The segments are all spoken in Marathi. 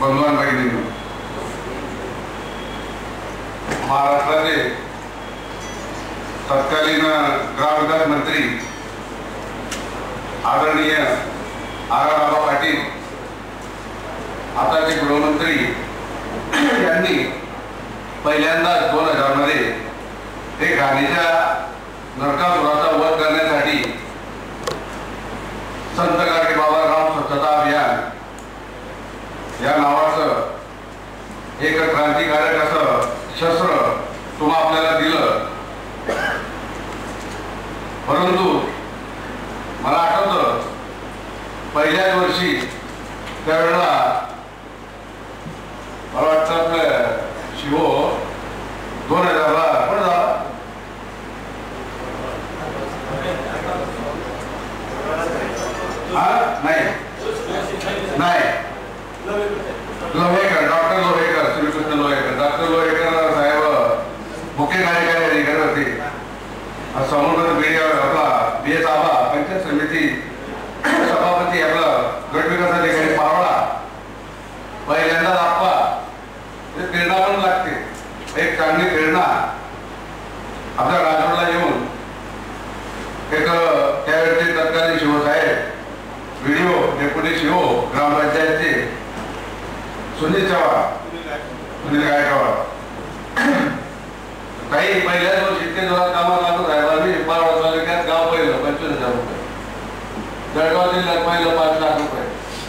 बंधुवान दिली महाराष्ट्राचे तत्कालीन ग्रामविकास मंत्री आदरणीय आराबाबा पाटील आताचे गृहमंत्री यांनी पहिल्यांदाच दोन हजारमध्ये हे घाणीच्या नरकासुराचा वध करण्यासाठी संत गाडगे बाबा ग्राम स्वच्छता अभियान या नावाचं एक क्रांतिकारक असं शस्त्र तुम्हा आपल्याला दिलं. परंतु मला आठवतं पहिल्याच वर्षी त्यावेळेला मला वाटतं आपलं शिवो दोन हजारला पण झाला? हा? नाही. नाही. मुख्य कार्यकारी अधिकारी होते समोर बीडी आपला बी एस आबा पंचायत समिती सभापती आपला गट अधिकारी पावळा पहिल्यांदा आप्पा. ते प्रेरणा पण लागते. एक चांगली प्रेरणा. आपल्या राजवडला येऊन. एक त्यावेळेचे तत्कालीन शिवसाहेब व्हिडिओ डेप्युटी शिव ग्रामपंचायतचे सुनील चव्हाण. सुनील गायकवाड. काही पहिल्याच वर्षी ते जोरात कामात लागू राहिला मी बारा तालुक्यात गाव पहिलं पंचवीस हजार रुपये जळगाव जिल्ह्यात पहिलं पाच लाख रुपये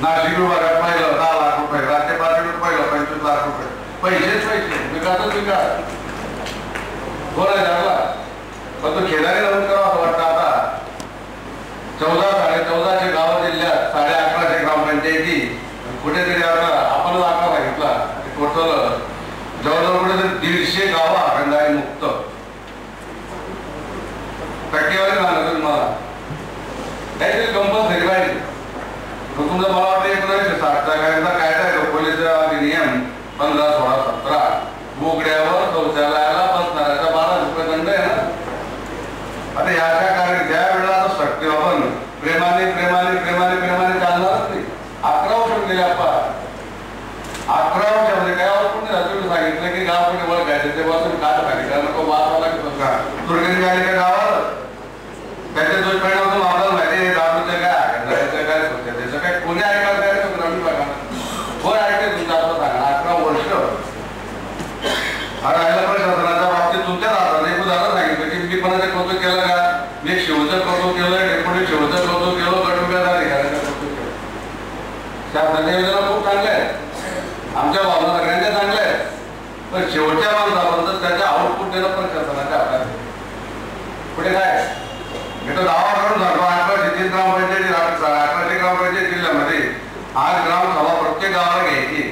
नाशिक विभागात पहिलं दहा लाख रुपये राज्य पातळीवर पहिलं पंचवीस लाख रुपये पैसेच पैसे विकासच विकास दोन हजारला पण तो खेळाडू नमूद करावा असं वाटतं आता चौदा साडे चौदाशे गाव जिल्ह्यात साडे अकराशे ग्रामपंचायती कुठेतरी आता आपणच आकडा सांगितला टोटल जवळजवळ कुठेतरी दीडशे गावं आखंडाने मुक्त. टक्केवारी सांगा तुम्हाला काहीतरी कंपल्सरी पाहिजे. मग तुमचं मला वाटतं एकोणीसशे साठचा कायदा कायदा आहे तो पोलीस अधिनियम पंधरा सोळा सतरा. बोगड्यावर शौचालयाला बसणाऱ्याचा बारा रुपये दंड आहे ना? आता याच्या कारण ज्या वेळेला आता आपण प्रेमाने प्रेम प्रेमाने प्रेमाने चालणारच नाही अकरा वर्ष गेले आपण अकरा वर्षामध्ये काय आपण तुम्ही सांगितलं की गाव कोणी ओळखायचं तेव्हापासून काय सांगितलं नको वाचवा लागतो का दुर्गती आली का गावात त्याचे दुष्परिणाम तुम्ही आपल्याला माहिती आहे दारूचं काय घराचं काय स्वच्छतेचं काय कोणी ऐकायला तयार आहे का ग्रामीण भागात कोण ऐकते तुमचं आता सांगा अकरा वर्ष आता राहिला प्रशासनाच्या बाबतीत तुमच्या हातात एक उदाहरण सांगितलं की मी पण कौतुक केलं का मी शिवचं कौतुक केलं डेप्युटी शिवचं कौतुक केलं गटुक्यात अधिकाऱ्याचं कौतुक केलं शासनाच्या योजना खूप चांगल्या आहेत आमच्या भावना सगळ्यांच्या चांगल्या आहेत पण शेवटच्या माणसापर्यंत त्याच्या आउटपुट देणं प्रशासनाच्या हातात आहे. पुढे काय? मी तो दावा करून सांगतो अकराशे तीन ग्रामपंचायती अकराशे ग्रामपंचायत जिल्ह्यामध्ये आज ग्रामसभा प्रत्येक गावाला घ्यायची.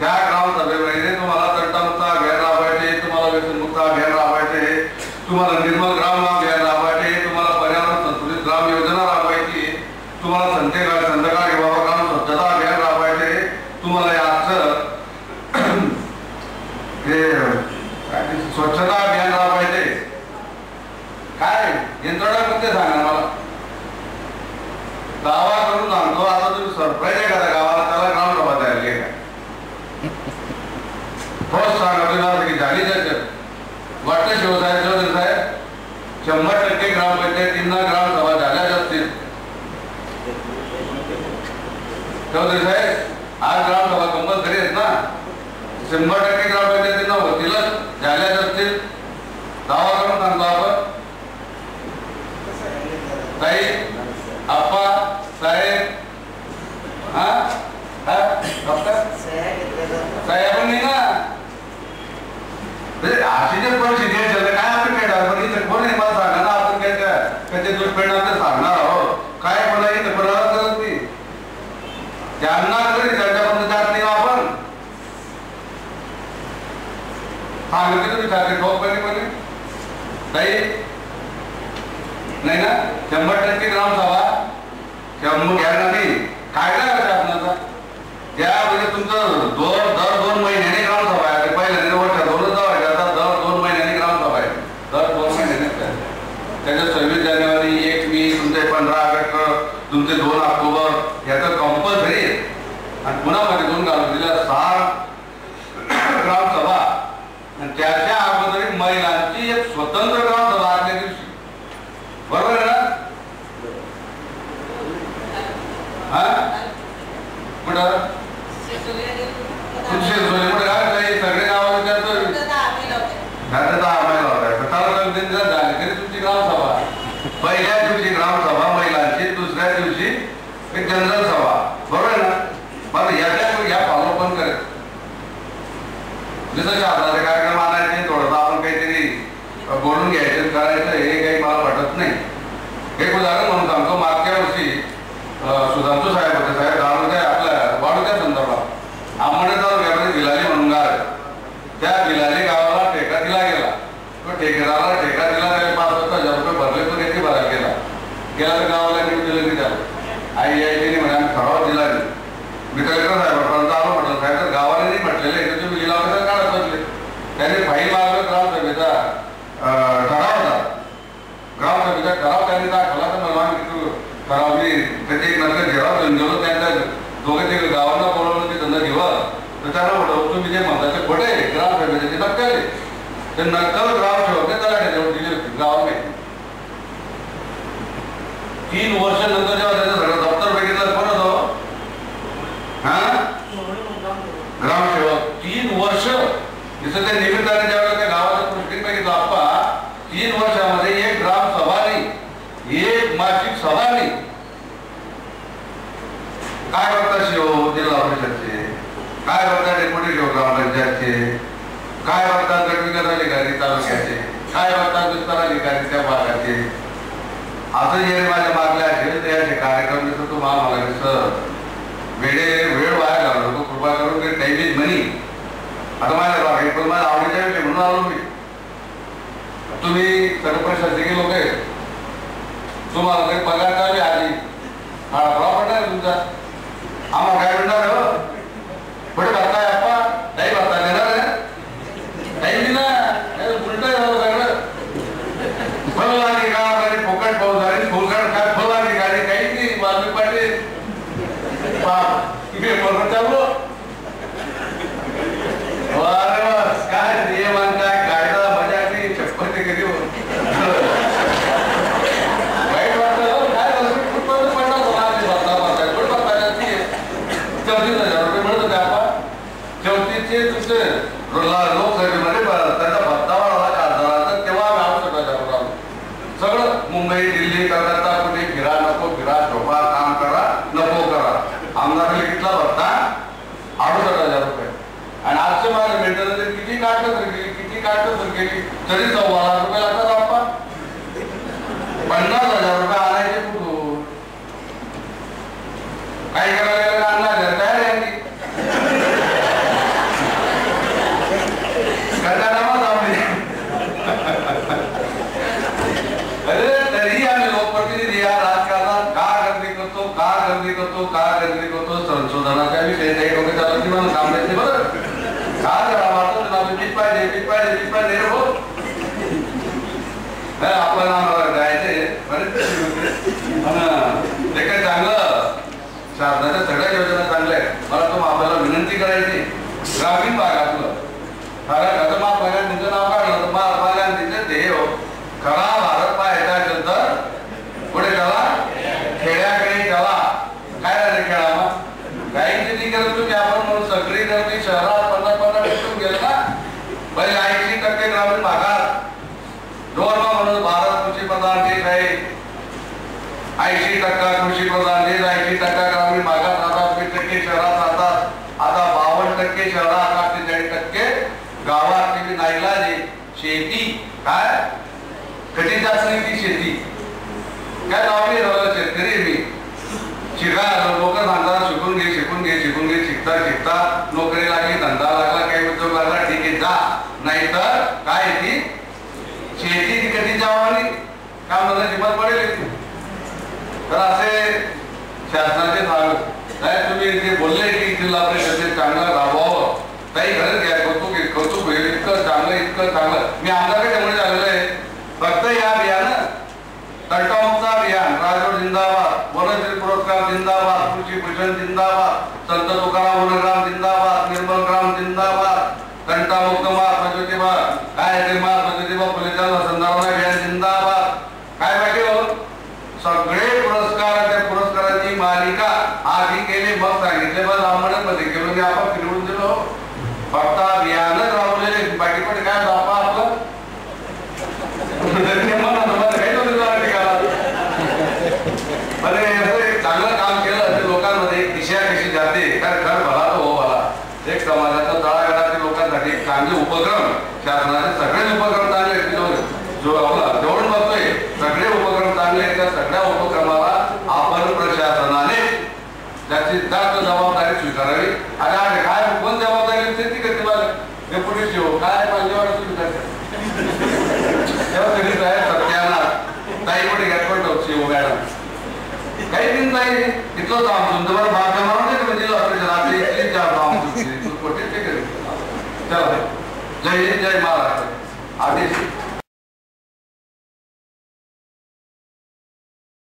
त्या ग्रामसभेमध्ये तुम्हाला तंटामुक्त अभियान राबवायचे तुम्हाला व्यसनमुक्त अभियान राबवायचे तुम्हाला निर्मल ग्राम अभियान राबवायचे तुम्हाला पर्यावरण संतुलित ग्राम योजना राबवायची तुम्हाला संते संध्याकाळ तयार केली का ठोस सांगा तुम्ही की झाली त्याच्यात वाटतं शिवसाहेब चौधरी साहेब शंभर टक्के ग्रामपंचायतींना ग्रामसभा झाल्याच असतील चौधरी साहेब आज ग्रामसभा कंपल्सरी आहेत ना शंभर टक्के ग्रामपंचायतींना होतीलच झाल्याच असतील दावा करून सांगतो आपण ताई आप्पा साहेब हा? हा? डॉक्टर? साहेब नाही ना? म्हणजे अशी जर परिस्थिती तर काय आपण मिळणार पण इथे कोण आहे मला सांगा ना आपण काय त्या- त्याचे दुष्परिणाम ते सांगणार आहोत. काय मला इथे बरोबर करत नाही. ज्यांना तरी त्याच्यापर्यंत जात नाही हो आपण? सांगितलं तुम्ही सारखे ठोकपणे पण ताई? नाही ना? शंभर टक्के ग्रामसभा. शंभर घ्या नाही फायदा काय आपल्याला त्या त्यामध्ये तुमचं दोन दर दोन महिन्याने ग्रामसभा आहे. पहिल्या वर्षात दोनच जावा आता दर दोन महिन्याने ग्रामसभा आहे. दर दोन महिन्याने त्याच्या सव्वीस जानेवारी एक वीस तुमचे पंधरा ऑगस्ट तुमचे दोन ऑक्टोबर ह्याचं कंपल्सरी आहे आणि पुन्हा मध्ये दोन घालून दिल्या सहा ग्रामसभा. आणि त्याच्या अगोदर महिलांची एक स्वतंत्र ग्राम आदल्या दिवशी बरोबर आहे ना हा कुठं? काय काही सगळे गावाला त्याचं दहा महिला जर झाले तरी तुमची ग्रामसभा. पहिल्या दिवशी ग्रामसभा महिलांची दुसऱ्या दिवशी एक जनरल सभा. बरोबर ना? मग याच्या या फॉलो पण करेल जसं शासनाचे कार्यक्रम आणायचे थोडंसं आपण काहीतरी बोलून घ्यायचं करायचं हे काही मला वाटत नाही एक उदाहरण म्हणून सांगतो मागच्या वर्षी अं, सुधांशू साहेब होते साहेब गावाच्या आपल्या वाढूच्या संदर्भात आंबणे तालुक्यामध्ये भिलाली म्हणून गाव आहे. त्या भिलाली गावाला ठेका दिला गेला तो ठेकेदाराला ठेका दिला त्याला पाच पाच हजार रुपये भरले तो किती भरायला गेला गेला तर गावाला नीट दिलं नाही त्याला आई यायची नाही म्हणे आम्ही ठराव दिला नाही मी कलेक्टर साहेबांपर्यंत आलो म्हटलं साहेब तर गावाने नाही म्हटलेले तर तुम्ही लिलाव कसं काढत बसले त्याने फाईल मागलं ग्रामसभेचा अं, ठराव होता ग्रामसभेचा ठराव त्यांनी दाखवला तर मला आम्ही तिथं ठराव मी त्याचे एक नंतर ठराव घेऊन गेलो त्यांच्या दोघे ते गावांना बोलवलं ते त्यांना दिवस तर त्यांना म्हटलं तुम्ही जे म्हणता ते खोटे आहे. ग्रामसभेचे ते नक्कल आहे. ते नक्कल ग्रामसेवक त्याला त्याच्यावर दिली होती गावात तीन वर्ष नंतर जेव्हा त्याचं सगळं दप्तर बघितलं कोण होतो? हा? ग्रामसेवक तीन वर्ष. जसं त्या निमित्ताने ज्यावेळेला त्या गावाचं पुष्टिंग बघितलं आप्पा तीन वर्षामध्ये एक ग्राम सभा नाही एक मासिक सभा नाही काय बघता शिव? जिल्हा परिषदचे. काय बघता डेप्युटी शिव ग्रामपंचायतचे काय बघता गटविकास अधिकारी तालुक्याचे? काय बघता विस्तार अधिकारी त्या भागाचे? असं जे माझ्या मागल्या असेल ते असे कार्यक्रम दिसतो तो मला मला सर वेळे वेळ वाया घालवतो तो कृपा करून ते टाईम इज मनी आता माझ्या बाबा पण माझ्या आवडीच्या विषयी म्हणून आलो मी. तुम्ही सर्व शासकीय लोक आहे तुम्हाला काही पगार चालू आली? हा बरा पडणार तुमचा. आम्हाला काय म्हणणार हो? कुठे भरताय आपण नाही भरता देणार आहे टाईम दिला उलट झालं सगळं फलवानी का आणि फुकट पाऊस झाली फुलकट काय फलवानी गाडी काहीच नाही वाल्मिक पाटील बाप पेपर चालू अरे वा, काय नियम आणि काय कायदा मजा आणि चप्पल ते कधी हो. वाईट वाटलं हो, काय झालं मी फुटबॉल पडला होता आज भरता भरता कुठे भरता जाती चौतीस हजार रुपये मिळत होते आपण चौतीसचे तुमचे लो- लोकसभेमध्ये ब- त्याचा भत्ता वाढवला खासदाराचा तेव्हा आम्ही आहोत सगळं त्यावर आलो. सगळं मुंबई दिल्ली कलकत्ता कुठे फिरा नको फिरा झोपा काम करा नको करा आमदाराला कितला भत्ता अडुसष्ट हजार रुपये आणि आजच्या माझ्या मेंटेनन्स किती काटकसर केली किती केली तरी सव्वा हजार रुपये लागतात आपण पन्नास हजार रुपये आणायचे कुठून? काय करायला आणला तयार आहे की? अरे तरी आम्ही लोकप्रतिनिधी या राजकारणात का गर्दी करतो का गर्दी करतो का गर्दी करतो संशोधनाच्या विषयी काही लोक चालत किंवा म्हणून काम नाही बरं का करा पाहिजे पीक पाहिजे पीक पाहिजे रे हो नाही, आपण आम्हाला जायचे ते काय चांगलं? शासनाच्या सगळ्या योजना चांगल्या आहेत. मला तो आपल्याला विनंती करायची ग्रामीण भागातलं. कारण आता मा पहिल्या तुमचं नाव काढलं तर मा पहिल्या तिथे ध्येय हो. खरा भारत पाहायचा असेल तर पुढे चला खेड्याकडे चला काय झालं खेळा मग काहींची ती करत तुम्ही आपण म्हणून सगळी गर्दी शहरात पन्नास पन्नास भेटून गेलं ना पहिले ऐंशी टक्के ग्रामीण भागात धोरमा म्हणून भारत कृषी प्रधान देश आहे. ऐंशी टक्का कृषी प्रधान देश ऐंशी टक्का ग्रामीण भागात राहतात वीस टक्के शहरात राहतात. आता बावन्न टक्के शहरात अठ्ठेचाळीस टक्के गावात किती नाईलाज शेती काय? कधी जास्त ती शेती. काय लावली झालं शेतकरी आहे मी शिका लोक सांगतात शिकून घे शिकून घे शिकून घे शिकता शिकता नोकरी लागली धंदा लागला काही उद्योग लागला ठीक आहे जा नाहीतर काय आहे ती शेती ती कधी जावानी काय मला किंमत पडेल ती तर असे शासनाचे भाग नाही तुम्ही ते बोलले की जिल्हा परिषदेत चांगलं राबवावं काही खरंच घ्या कौतुक आहे, कौतुक होईल इतकं चांगलं चांगलं. मी आमदार त्यामुळे झालेलं आहे. फक्त या अभियान तंटामुक्त अभियान राजोड जिंदाबाद वनश्री पुरस्कार जिंदाबाद कृषी भूषण जिंदाबाद संत तुकाराम वनग्राम जिंदाबाद निर्मल ग्राम जिंदाबाद कंटामुक्त मुक्तमा प्रज्योतिबा काय ते प्रज्योतिबा ज्योतिबा फुलेच्या संदर्भात अभियान जिंदाबाद. काय बाकी हो सगळे पुरस्कार त्या पुरस्काराची मालिका आधी केली मग सांगितले मग आम्हाला केलं. की म्हणजे आपण फिरवून दिलो. फक्त अभियानच राबवलेले बाकी पण काय बापा आपलं निर्माण तुम्हाला काही नव्हतं झालं ठिकाणात. म्हणजे असं एक चांगलं काम केलं ते लोकांमध्ये एक दिशा समाजासाठी जाते घर भला तो हो भला. एक समाजाच्या तळागाळातील लोकांसाठी चांगले उपक्रम शासनाचे सगळे उपक्रम चांगले जो- आपला जेवढं बघतोय सगळे उपक्रम चांगले त्या सगळ्या उपक्रमाला आपण प्रशासनाने त्याची जास्त जबाबदारी स्वीकारावी. आणि आणि काय कोण जबाबदारी असते ती कधी मला डेप्युटी शिव काय पाहिजे वाटत स्वीकारते तेव्हा तरी साहेब सत्यानाश ताई पण घ्या पण सीओ मॅडम. काही दिन नाही इतकं आमचं तुमचं बरं बाग मारून दे म्हणजे रात्री रात्री इतकी चार काम तुमची तू कोठे ते करेल चला जय जय महाराष्ट्र. आदेश.